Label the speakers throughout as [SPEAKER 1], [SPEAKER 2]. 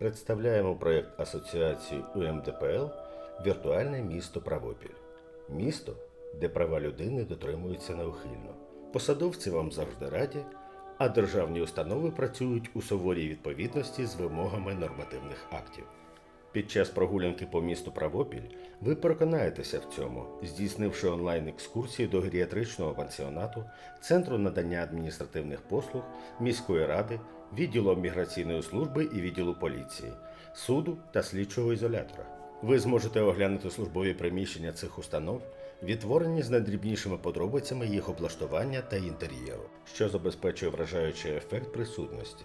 [SPEAKER 1] Представляємо проєкт Асоціації УМДПЛ Віртуальне місто Правопіль. Місто, де права людини дотримуються неухильно. Посадовці вам завжди раді, а державні установи працюють у суворій відповідності з вимогами нормативних актів. Під час прогулянки по місту Правопіль ви переконаєтеся в цьому, здійснивши онлайн-екскурсії до геріатричного пансіонату, центру надання адміністративних послуг, міської ради, відділу міграційної служби і відділу поліції, суду та слідчого ізолятора. Ви зможете оглянути службові приміщення цих установ, відтворені з найдрібнішими подробицями їх облаштування та інтер'єру, що забезпечує вражаючий ефект присутності.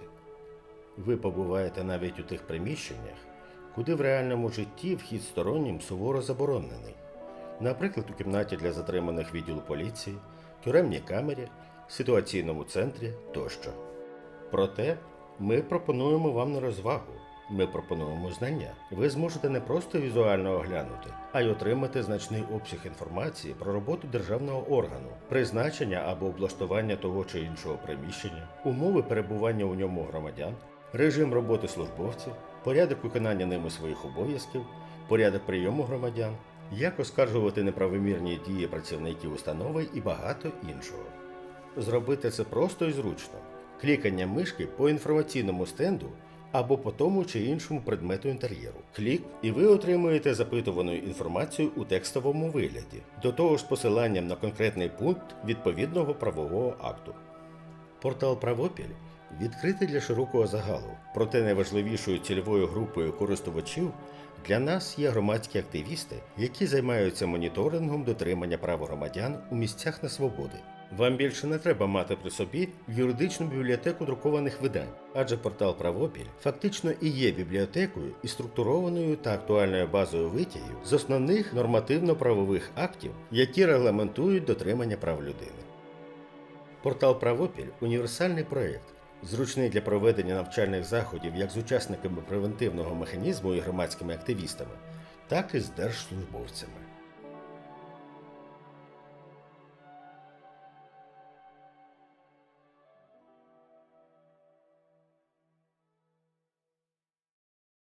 [SPEAKER 1] Ви побуваєте навіть у тих приміщеннях, куди в реальному житті вхід стороннім суворо заборонений. Наприклад, у кімнаті для затриманих відділу поліції, тюремній камері, ситуаційному центрі тощо. Проте ми пропонуємо вам не розвагу. Ми пропонуємо знання. Ви зможете не просто візуально оглянути, а й отримати значний обсяг інформації про роботу державного органу, призначення або облаштування того чи іншого приміщення, умови перебування у ньому громадян, режим роботи службовців, порядок виконання ними своїх обов'язків, порядок прийому громадян, як оскаржувати неправомірні дії працівників установи і багато іншого. Зробити це просто і зручно. Клікання мишки по інформаційному стенду або по тому чи іншому предмету інтер'єру. Клік, і ви отримуєте запитувану інформацію у текстовому вигляді, до того ж посиланням на конкретний пункт відповідного правового акту. Портал Правопіль відкритий для широкого загалу, проте найважливішою цільовою групою користувачів для нас є громадські активісти, які займаються моніторингом дотримання прав громадян у місцях несвободи. Вам більше не треба мати при собі юридичну бібліотеку друкованих видань, адже портал Правопіль фактично і є бібліотекою і структурованою та актуальною базою витягів з основних нормативно-правових актів, які регламентують дотримання прав людини. Портал Правопіль універсальний проєкт, зручний для проведення навчальних заходів як з учасниками превентивного механізму і громадськими активістами, так і з держслужбовцями.